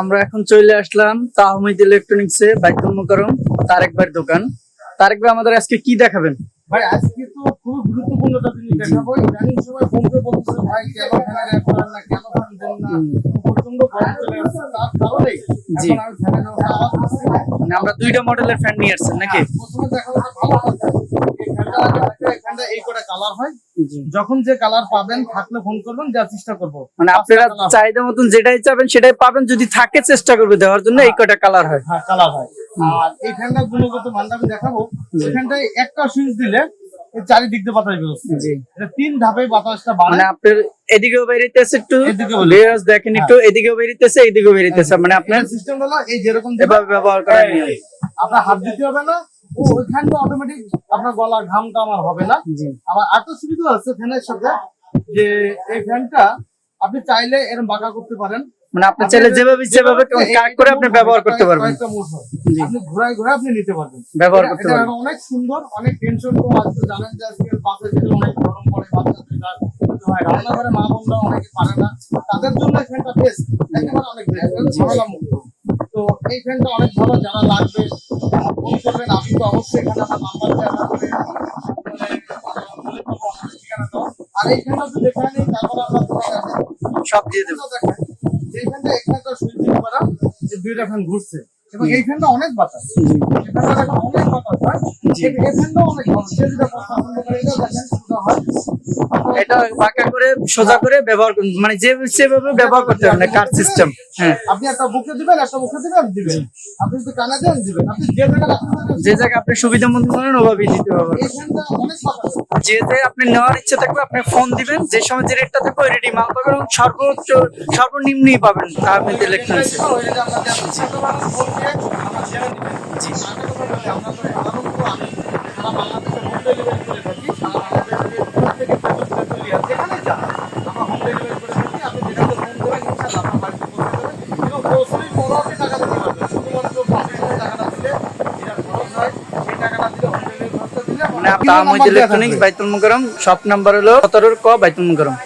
আমরা এখন চলে আসলাম তাহমিদ ইলেকট্রনিক্স এ বাইতুল মুকাররম তারেক ভাইয়ের দোকান। তারেক ভাই আমাদের আজকে কি দেখাবেন? ভাই আজকে তো খুব গুরুত্বপূর্ণ একটা জিনিস দেখাবো। ইদানিং সময় ফোনপে বলতেছে ভাই কেন ফ্যানের করেন না? কেন ফ্যান দেন না? প্রচণ্ড গরম চলে আসছে। তার কারণেই জি। মানে আমরা দুইটা মডেলের ফ্যান নিয়ে আসছেন নাকি? প্রথমে দেখাবো ভালো যখন যে কালার পাবেন থাকলে ফোন করবেন দেওয়ার চেষ্টা করব। মানে আপনারা চাহিদা মতন যেটাই চাবেন সেটাই পাবেন। যদি থাকে চেষ্টা করবে দেওয়ার জন্য এই কটা কালার হয়। হ্যাঁ কালার হয়। আর এই গুণগত মানটা আমি দেখাবো। এই একটা সুইচ দিলে এই চারিদিক দিয়ে বাতাস বেরোচ্ছে। তিন ধাপে বাতাসটা মানে আপনার এদিকেও বেরিতেছে একটু। লেয়ার্স দেখেন একটু। এদিকেও বেরিতেছে এদিকেও বেরিতেছে। মানে আপনার সিস্টেম হলো এই যেরকম এভাবে ব্যবহার এই, আপনার হাত দিতে হবে না ও ওইখানটা অটোমেটিক আপনার গলা ঘাম টাম আর হবে না। আবার একটা সুবিধা আছে ফ্যানের সাথে যে এই ফ্যানটা আপনি চাইলে এরকম বাঁকা করতে পারেন। মানে আপনি চাইলে যেভাবে ইচ্ছে সেভাবে করে আপনি ব্যবহার করতে পারবেন। কয়েকটা মোড। জি। আপনি ঘোরায় ঘোরায় আপনি নিতে পারবেন। ব্যবহার করতে পারবেন। অনেক সুন্দর অনেক টেনশন কম আজকে জানেন যে আজকে বাসে যেতে অনেক গরম পড়ে বাচ্চাদের হয়। রান্নাঘরে মা বোনরা অনেকে পারে না। তাদের জন্য এই ফ্যানটা বেস্ট একেবারে অনেক বেস্ট ঝামেলা মুক্ত তো এই ফ্যানটা অনেক ভালো যারা লাগবে করবেন? আমি তো অবশ্যই এখানে আমার। আর তো দেখে নিই তারপর আমরা সব দিয়ে দেবো। দিতে পারা যে দুইটা ফ্যান ঘুরছে। এবং এই ফ্যানটা অনেক বাতাস। অনেক বাতাস হয়? অনেক যেটা পছন্দ করে এটা দেখেন হয়। এটা বাঁকা করে সোজা করে ব্যবহার মানে যে সেভাবে ব্যবহার করতে হবে কার সিস্টেম আপনি একটা বুকে দিবেন একটা মুখে দিবেন দিবেন। আপনি যদি কানে দেন দিবেন। আপনি যে জায়গায় পারেন যে জায়গায় আপনি সুবিধা মতো করেন ওভাবেই দিতে হবে। যে যে আপনি নেওয়ার ইচ্ছে থাকবে আপনি ফোন দিবেন। যে সময় যে রেটটা থাকবে ওই রেটই মাল পাবেন এবং সর্বোচ্চ সর্বনিম্নই পাবেন আপনি ইলেকট্রনিক্স তাহমিদ ইলেকট্রনিক্স বাইতুল মুকাররম শপ নাম্বার হলো সতেরোর ক বাইতুল মুকাররম।